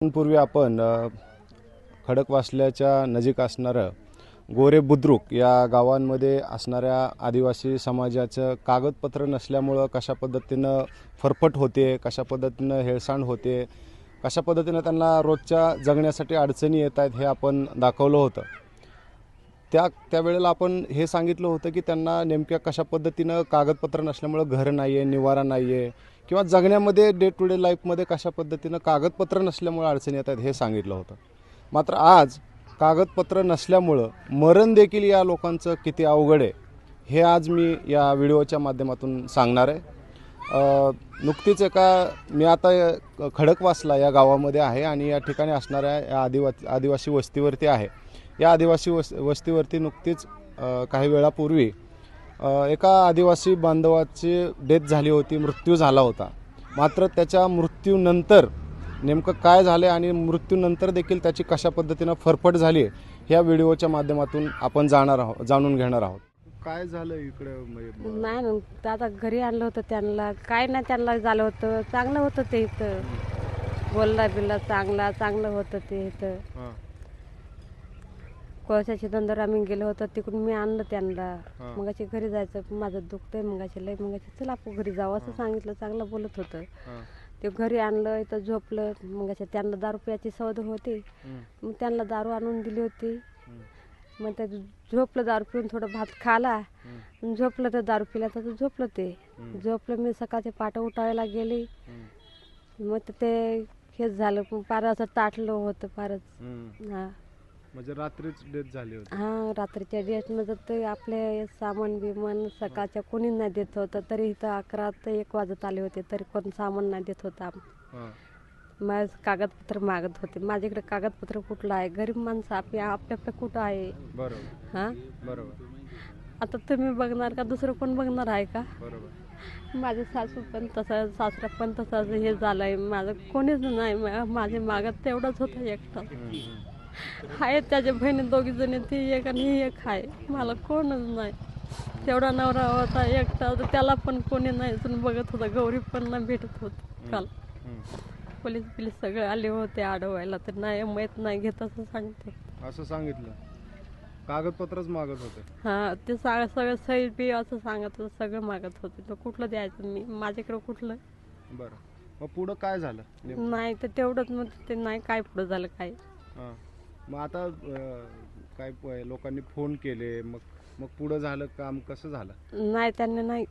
पूर्वी आपण खडकवासल्याच्या नजीक असणारं गोरे बुद्रुक या गावांमध्ये असणाऱ्या आदिवासी समाजाचं कागदपत्र नसल्यामुळं कशा पद्धतीनं फरफट होते कशा पद्धतीनं हेळसांड होते कशा पद्धतीनं त्यांना रोजच्या जगण्यासाठी अडचणी येत आहेत हे आपण दाखवलं होतं. त्या त्यावेळेला आपण हे सांगितलं होतं की त्यांना नेमक्या कशा पद्धतीनं कागदपत्र नसल्यामुळं घर नाही आहे निवारा नाही आहे किंवा जगण्यामध्ये डे टू डे लाईफमध्ये कशा पद्धतीनं कागदपत्र नसल्यामुळं अडचणी येत आहेत हे सांगितलं होतं. मात्र आज कागदपत्र नसल्यामुळं मरण देखील या लोकांचं किती अवघड आहे हे आज मी या व्हिडिओच्या माध्यमातून सांगणार आहे. नुकतीच एका मी आता खडकवासला या गावामध्ये आहे आणि या ठिकाणी असणाऱ्या या आदिवा आदिवासी वस्तीवरती आहे. या आदिवासी वस वस्तीवरती नुकतीच काही वेळापूर्वी एका आदिवासी बांधवाची डेथ झाली होती मृत्यू झाला होता. मात्र त्याच्या मृत्यूनंतर नेमकं काय झालं आणि मृत्यूनंतर देखील त्याची कशा पद्धतीनं फरफट झाली ह्या व्हिडिओच्या माध्यमातून आपण जाणार आहोत जाणून घेणार आहोत. काय झालं इकडं? नाही ना तर आता घरी आणलं होतं त्यांना. काय नाही त्यांना झालं होतं. चांगलं होतं ते इथं. बोलला बिल्ला चांगला चांगलं होतं ते इथं. कोळशाच्या धंद्यावर आम्ही गेलो होतो तिकडून मी आणलं त्यांना. हा. मग अशी घरी जायचं माझं दुखतंय मग अशी लय मग अशी चला आपण घरी जाऊ असं सांगितलं चांगलं बोलत होतं. ते घरी आणलं इथं झोपलं मग अशी त्यांना दारू प्यायची सवय होती. मग त्यांना दारू आणून दिली होती. मग ते झोपलं दारू पिऊन थोडं भात खाला. झोपलं तर दारू पिला तर झोपलं ते. झोपलं मी सकाळचे पाट उठावायला गेली. मग ते हेच झालं असं ताटलं होतं फारच हा. म्हणजे रात्रीच डेथ झाली होती. हा रात्रीच्या डेटमध्ये ते आपले सामान बिमान सकाळच्या कोणी नाही देत होतं तरी इथं अकरा ते एक वाजत आले होते तरी कोण सामान नाही देत होता माझ कागदपत्र मागत होते. माझ्याकडे कागदपत्र कुठलं आहे? गरीब माणसं आपली आपल्या आपल्या कुठं आहे? बरोबर. हा? बरोबर. आता तुम्ही बघणार का? दुसरं कोण बघणार आहे का? बरोबर. माझे सासू पण तसं सासरा पण तसं हे झालंय. माझं कोणीच नाही मा- माझ्या मागत तेवढंच होतं एकटा. आहे त्याच्या बहिणी दोघी जणी ती एक आणि ही एक आहे मला कोणच नाही. तेवढा नवरा होता एकटा त्याला पण कोणी नाही. अजून बघत होता गौरी पण नाही भेटत होत काल. पोलीस बिलीस सगळे आले होते अडवायला तर नाही माहीत नाही घेत असं सांगते. असं सांगितलं. कागदपत्रच मागत होते. हा ते सा सगळं सही बी असं सांगत होतं सगळं मागत होते. तर कुठलं द्यायचं? मी माझ्याकडे कुठलं? बरं. मग पुढं काय झालं? नाही तर तेवढंच मग ते नाही काय पुढं झालं काय? मग आता अं, काय प- लोकांनी फोन केले मग मग पुढं झालं काम कसं झालं? नाही त्यांनी नाही.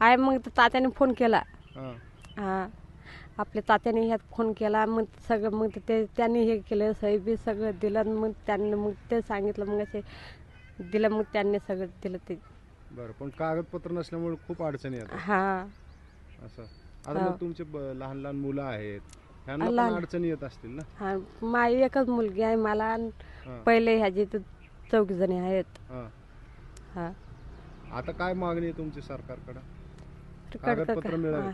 आहे मग तर तात्याने फोन केला. हां. हा. आपल्या तात्याने ह्यात फोन केला मग सगळं मग ते त्यांनी हे केलं सही बी सगळं दिलं आणि मग त्यांनी मग ते सांगितलं मग असे दिलं मग त्यांनी सगळं दिलं ते. बरं पण कागदपत्र नसल्यामुळे खूप अडचणी येतात. हा. असं. आता. मग तुमचे ब- लहान लहान मुलं आहेत ह्यांना पण लहान. अडचणी येत असतील ना? हा माझी एकच मुलगी आहे मला आणि हां. पहिले ह्याची तर चौघी जणी आहेत. हां. हा. आता काय मागणी आहे तुमची सरकारकडे? तर कागदपत्र कडक- मिळाले? हा,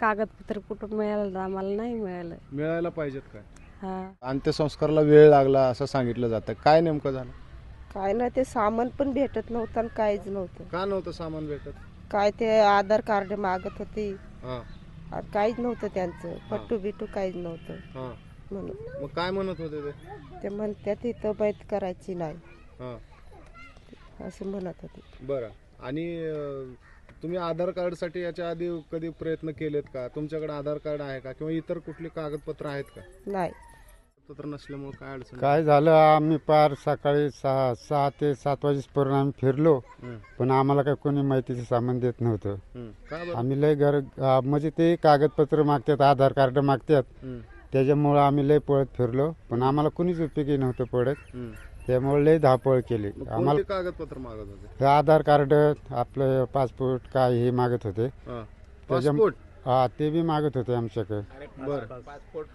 कागदपत्र कुठं मिळालं आम्हाला नाही मिळालं. मिळायला पाहिजेत काय? हा. अंत्यसंस्काराला वेळ लागला असं सांगितलं जातं. काय नेमकं झालं? काय नाही ते सामान पण भेटत नव्हतं आणि काहीच नव्हतं. का नव्हतं सामान भेटत? काय ते आधार कार्ड मागत होते. हां. काहीच नव्हतं त्यांचं. पट्टू बिट्टू काहीच नव्हतं. हां. म्हणून मग काय म्हणत होते ते? ते म्हणतात इथं बैत करायची नाही. हां. असं म्हणत होते. बरं. आणि अं, तुम्ही आधार कार्डसाठी याच्या आधी कधी प्रयत्न केलेत का? तुमच्याकडे आधार कार्ड आहे का? किंवा इतर कुठली कागदपत्र आहेत का? नाही. पत्र नसल्यामुळे काय अडचण काय झालं आम्ही पार सकाळी सहा सहा ते सात वाजेपर्यंत आम्ही फिरलो हं, पण आम्हाला काही कोणी माहितीचं सामान देत नव्हतं. हं. का बरं? आम्ही लय घर आ, म्हणजे ते कागदपत्र मागतात आधार कार्ड मागतात. हं, त्याच्यामुळं आम्ही लय पळत फिरलो पण आम्हाला कोणीच उपयोगी नव्हतं पडत. हं. त्यामुळे लय धावपळ केली. मग आम्हाला कोणते कागदपत्र मागत होते? हे आधार कार्ड आपलं पासपोर्ट काय हे मागत होते. हां. त्याच्या- पासपोर्ट? हा ते बी मागत होते आमच्याकडे. बरं.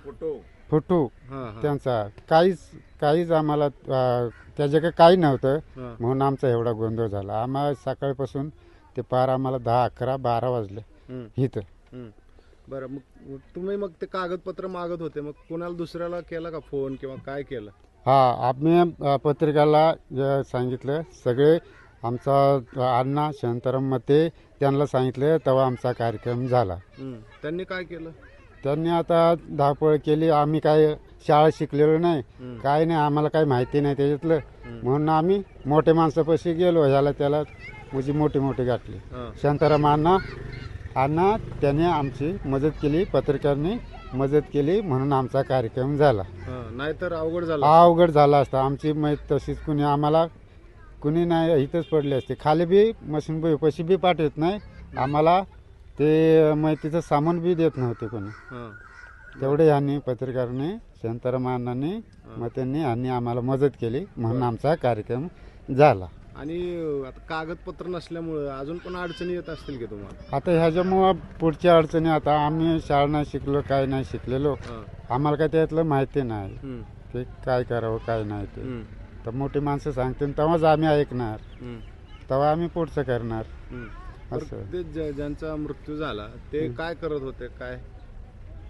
फोटो. हां त्यांचा. काहीच काहीच आम्हाला आ, त्याच्याकडे काही नव्हतं. हां. म्हणून आमचा एवढा गोंधळ झाला. आम्हाला सकाळपासून ते पार आम्हाला दहा अकरा बारा वाजले इथं. बरं मग मग तुम्ही मग ते कागदपत्र मागत होते. मग कोणाला दुसऱ्याला केला का फोन किंवा काय केलं? हा आम्ही अ, पत्रिकाला अ, सांगितलं. सगळे आमचा अण्णा शांताराम मते त्यांना सांगितलं. तेव्हा आमचा कार्यक्रम झाला. त्यांनी काय केलं? त्यांनी आता धावपळ केली. आम्ही काय शाळा शिकलेलो नाही. काय नाही आम्हाला काही माहिती नाही त्याच्यातलं. म्हणून आम्ही मोठे माणसापाशी गेलो. ह्याला त्याला मुजी मोठी मोठी गाठली. शांताराम अण्णा अण्णा त्याने आमची मदत केली. पत्रकारांनी मदत केली म्हणून आमचा कार्यक्रम झाला. नाहीतर अवघड झालं अवघड झाला असता. आमची माहीत तशीच कुणी आम्हाला कुणी नाही इथंच पडले असते. खाली बी मशीन पैसे बी पाठवत नाही. आम्हाला ते माहितीचं सामान बी देत नव्हते कोणी हा. तेवढे यांनी पत्रकारांनी शांताराम अण्णांनी मग त्यांनी यांनी आम्हाला मदत केली म्हणून आमचा कार्यक्रम झाला आणि आता कागदपत्र नसल्यामुळं अजून पण अडचणी येत असतील की तुम्हाला आता ह्याच्यामुळं पुढच्या अडचणी आता आम्ही शाळा नाही शिकलो काय नाही शिकलेलो हा. आम्हाला काय त्यातलं माहिती नाही हम्म. की काय करावं काय नाही ते हम्म. तर मोठी माणसं सांगतील तेव्हाच आम्ही ऐकणार हम्म. तेव्हा आम्ही पुढचं करणार हम्म. असं. ते ज- ज्यांचा मृत्यू झाला ते काय करत होते काय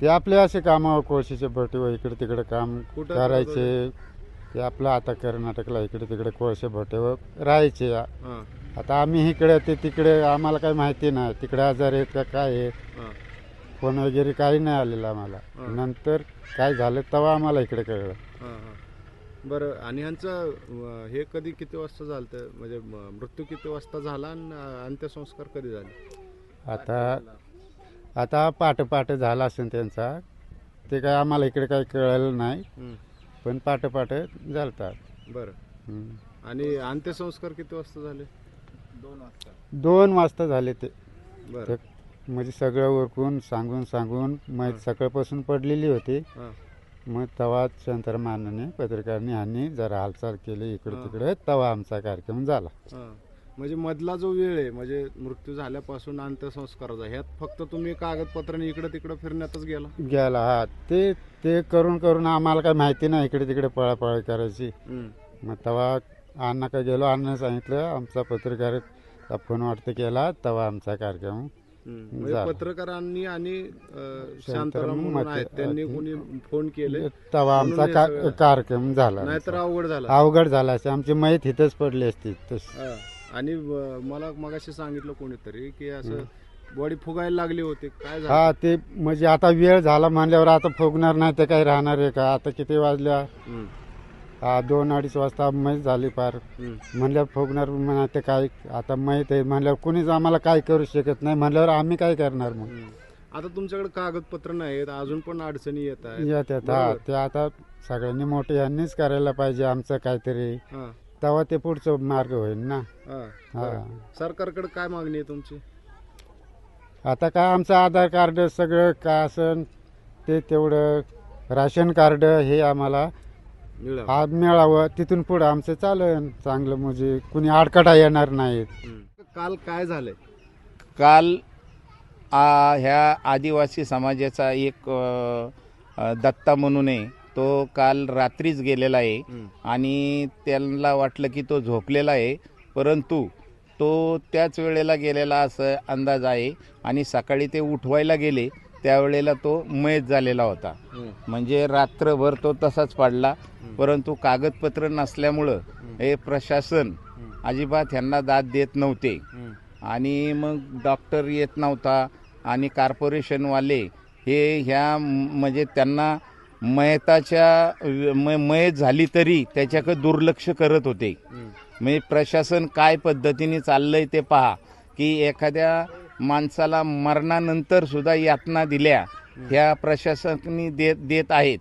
ते आपले असे कामावर कोळशीचे भट्टीवर इकडे तिकडे काम कुठं करायचे ते आपलं आता कर्नाटकला इकडे तिकडे कोळशे भट्टीवर राहायचे हा. आता आम्ही इकडे ते तिकडे आम्हाला काही माहिती नाही तिकडे आजार आहेत का काय आहेत हा. फोन वगैरे काही नाही आलेलं आम्हाला. नंतर काय झालं तेव्हा आम्हाला इकडे कळलं हा, हा. बरं आणि ह्यांचं अं, हे कधी किती वाजता झालं म्हणजे म- मृत्यू किती वाजता झाला आणि अंत्यसंस्कार कधी झाले? आता आता पाठ पाठ झाला असेल त्यांचा. ते काय आम्हाला इकडे काही कळलं नाही. पण पाठ पाठ झालतात. बरं. हम्म. आणि अंत्यसंस्कार किती वाजता झाले? दोन वाजता. झाले ते. बरं. ते म्हणजे सगळं ओरकून सांगून सांगून मग सकाळपासून पडलेली होती. हा. मग तेव्हा शांताराम अण्णांनी पत्रकारांनी यांनी जरा हालचाल केली इकडे. तिकडे तेव्हा आमचा कार्यक्रम झाला हा. म्हणजे मधला जो वेळ आहे म्हणजे मृत्यू झाल्यापासून अंत्यसंस्काराचा ह्यात फक्त तुम्ही कागदपत्राने इकडे तिकडे फिरण्यातच गेला गेला हा ते ते करून करून आम्हाला काही माहिती नाही इकडे तिकडे पळापळ करायची हम्म. मग तेव्हा अण्णा का गेलो अण्णाने सांगितलं आमचा पत्रकार फोन वाटतं केला तेव्हा आमचा कार्यक्रम. म्हणजे झालं. पत्रकारांनी आणि अं, शांताराम म्हणून आहेत. त्यांनी कोणी फोन केले. तेव्हा म्हणून आमचा हे का- सगळं- कार्यक्रम झाला. नाहीतर अवघड झालं. अवघड झाला. असते आमची माहीत इथंच पडली असती. तस हा. आणि अं, मला मगाशी सांगितलं कोणीतरी की असं बॉडी फुगायला लागली होती. काय झालं? हा ते म्हणजे आता वेळ झाला म्हणल्यावर आता फुगणार नाही ते काही राहणार आहे का? आता किती वाजल्या? हम्म. दोन अडीच वाजता मैच झाली पार. म्हणल्यावर फुगणार म्हणा ते काय आता माहीत आहे म्हणल्यावर कुणीच आम्हाला काय करू शकत नाही म्हणल्यावर आम्ही काय करणार मग. आता तुमच्याकडे कागदपत्र नाहीत अजून पण अडचणी येत आहेत येतात हा. ते आता सगळ्यांनी मोठे यांनीच करायला पाहिजे आमचं काहीतरी हा. तेव्हा ते पुढचं मार्ग होईल ना हा. हा. सरकारकडे काय मागणी आहे तुमची आता काय आमचं आधार कार्ड सगळं काय असन ते तेवढं राशन कार्ड हे आम्हाला मिळावं. आज मिळावं तिथून पुढं आमचं चालन चांगलं म्हणजे कुणी आडकाठा येणार नाहीत हम्म. काल काय झालंय काल आ, ह्या आदिवासी समाजाचा एक अ, अ, दत्ता म्हणून आहे तो काल रात्रीच गेलेला आहे हम्म. आणि त्यांना वाटलं की तो झोपलेला आहे परंतु तो त्याच वेळेला गेलेला असं अंदाज आहे आणि सकाळी ते उठवायला गेले त्यावेळेला तो मयत झालेला होता. म्हणजे रात्रभर तो तसाच पडला. परंतु कागदपत्र नसल्यामुळं हे प्रशासन अजिबात ह्यांना दाद देत नव्हते. आणि मग डॉक्टर येत नव्हता आणि कॉर्पोरेशनवाले हे ह्या म्हणजे त्यांना मयताच्या मयत झाली तरी त्याच्याकडे दुर्लक्ष करत होते. म्हणजे प्रशासन काय पद्धतीने चाललंय ते पहा. की एखाद्या माणसाला मरणानंतर सुद्धा यातना दिल्या ह्या प्रशासनाने देत देत आहेत.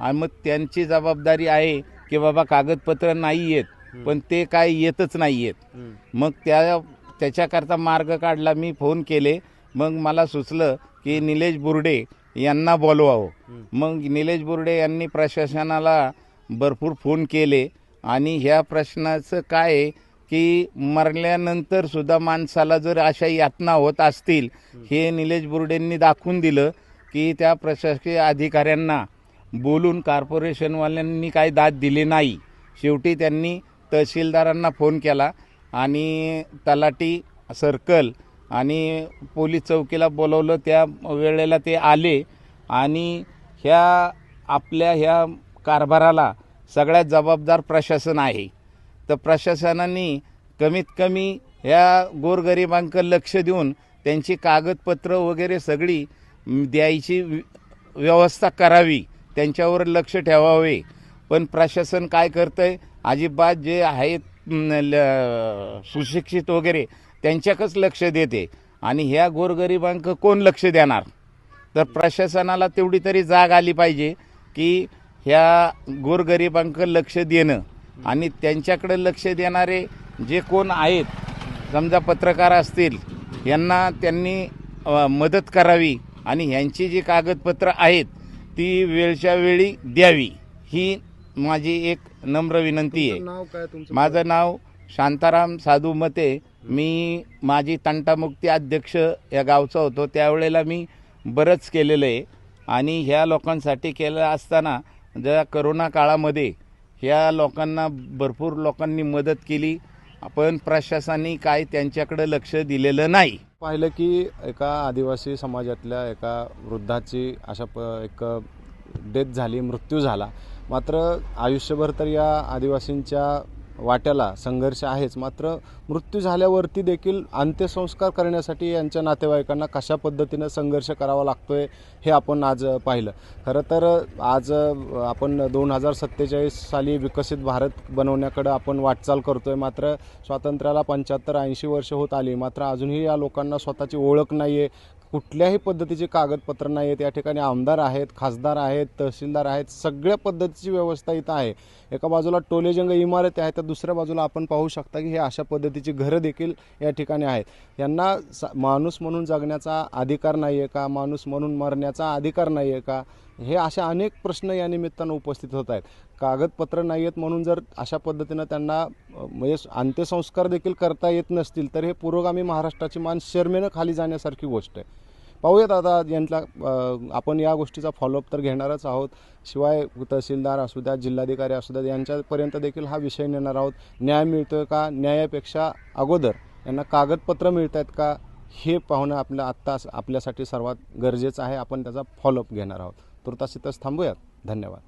आणि मग त्यांची जबाबदारी आहे की बाबा कागदपत्र नाही येत पण ते काय येतच नाही येत मग त्या त्याच्याकरता मार्ग काढला मी फोन केले. मग मला सुचलं की निलेश बुर्डे यांना बोलवावं. मग निलेश बुर्डे यांनी प्रशासनाला भरपूर फोन केले. आणि ह्या प्रश्नाचं काय आहे? की मरल्यानंतर सुद्धा माणसाला जर अशा यातना होत असतील हे निलेश बुर्डेंनी दाखवून दिलं की त्या प्रशासकीय अधिकाऱ्यांना बोलून कॉर्पोरेशनवाल्यांनी काही दाद दिली नाही. शेवटी त्यांनी तहसीलदारांना फोन केला आणि तलाठी सर्कल आणि पोलीस चौकीला बोलवलं. त्या वेळेला ते आले आणि ह्या आपल्या ह्या कारभाराला सगळ्यात जबाबदार प्रशासन आहे. तर प्रशासनाने कमीत कमी ह्या गोरगरिबांकडं लक्ष देऊन त्यांची कागदपत्र वगैरे सगळी द्यायची व्यवस्था करावी त्यांच्यावर लक्ष ठेवावे. पण प्रशासन काय करतं आहे अजिबात जे आहेत ल- सुशिक्षित वगैरे त्यांच्याकच लक्ष देते. आणि ह्या गोरगरिबांक कोण लक्ष देणार? तर प्रशासनाला तेवढी तरी जाग आली पाहिजे की ह्या गोरगरिबांक लक्ष देणं. आणि त्यांच्याकडे लक्ष देणारे जे कोण आहेत समजा पत्रकार असतील यांना त्यांनी मदत करावी आणि ह्यांची जी कागदपत्र आहेत ती वेळच्या वेळी द्यावी. ही माझी एक नम्र विनंती आहे. माझं नाव शांताराम साधू मते. मी माझी तंटामुक्ती अध्यक्ष या गावचा होतो. त्यावेळेला मी बरंच केलेलं आहे. आणि ह्या लोकांसाठी केलं असताना ज्या करोना काळामध्ये ह्या लोकांना भरपूर लोकांनी मदत केली. पण प्रशासनाने काय त्यांच्याकडे लक्ष दिलेलं नाही. पाहिलं की एका आदिवासी समाजातल्या एका वृद्धाची अशा प एक डेथ झाली मृत्यू झाला. मात्र आयुष्यभर तर या आदिवासींच्या वाट्याला संघर्ष आहेच. मात्र मृत्यू झाल्यावरती देखील अंत्यसंस्कार करण्यासाठी यांच्या नातेवाईकांना कशा पद्धतीनं संघर्ष करावा लागतोय हे आपण आज पाहिलं. खरं तर आज आपण दोन हजार सत्तेचाळीस साली विकसित भारत बनवण्याकडं आपण वाटचाल करतोय. मात्र स्वातंत्र्याला पंच्याहत्तर ऐंशी वर्ष होत आली. मात्र अजूनही या लोकांना स्वतःची ओळख नाही आहे कुठल्याही पद्धतीचे कागदपत्र नाही आहेत या ठिकाणी आमदार आहेत खासदार आहेत तहसीलदार आहेत सगळ्या पद्धतीची व्यवस्था इथं आहे. एका बाजूला टोलेजंग इमारती आहे तर दुसऱ्या बाजूला आपण पाहू शकता की हे अशा पद्धतीची घरं देखील या ठिकाणी आहेत. यांना स माणूस म्हणून जगण्याचा अधिकार नाही आहे का? माणूस म्हणून मरण्याचा अधिकार नाही आहे का? हे अशा अनेक प्रश्न या निमित्तानं उपस्थित होत आहेत. कागदपत्र नाही आहेत म्हणून जर अशा पद्धतीनं त्यांना म्हणजे अंत्यसंस्कार देखील करता येत नसतील तर हे पुरोगामी महाराष्ट्राची मान शर्मेनं खाली जाण्यासारखी गोष्ट आहे. पाहूयात आता यांना आपण या गोष्टीचा फॉलोअप तर घेणारच आहोत. शिवाय तहसीलदार असू द्या जिल्हाधिकारी असू द्या यांच्यापर्यंत देखील हा विषय नेणार आहोत. न्याय मिळतोय का? न्यायापेक्षा अगोदर यांना कागदपत्र मिळत आहेत का? हे पाहणं आपलं आत्ता आपल्यासाठी सर्वात गरजेचं आहे. आपण त्याचा फॉलोअप घेणार आहोत. तुर्तास इथंच थांबूयात. धन्यवाद.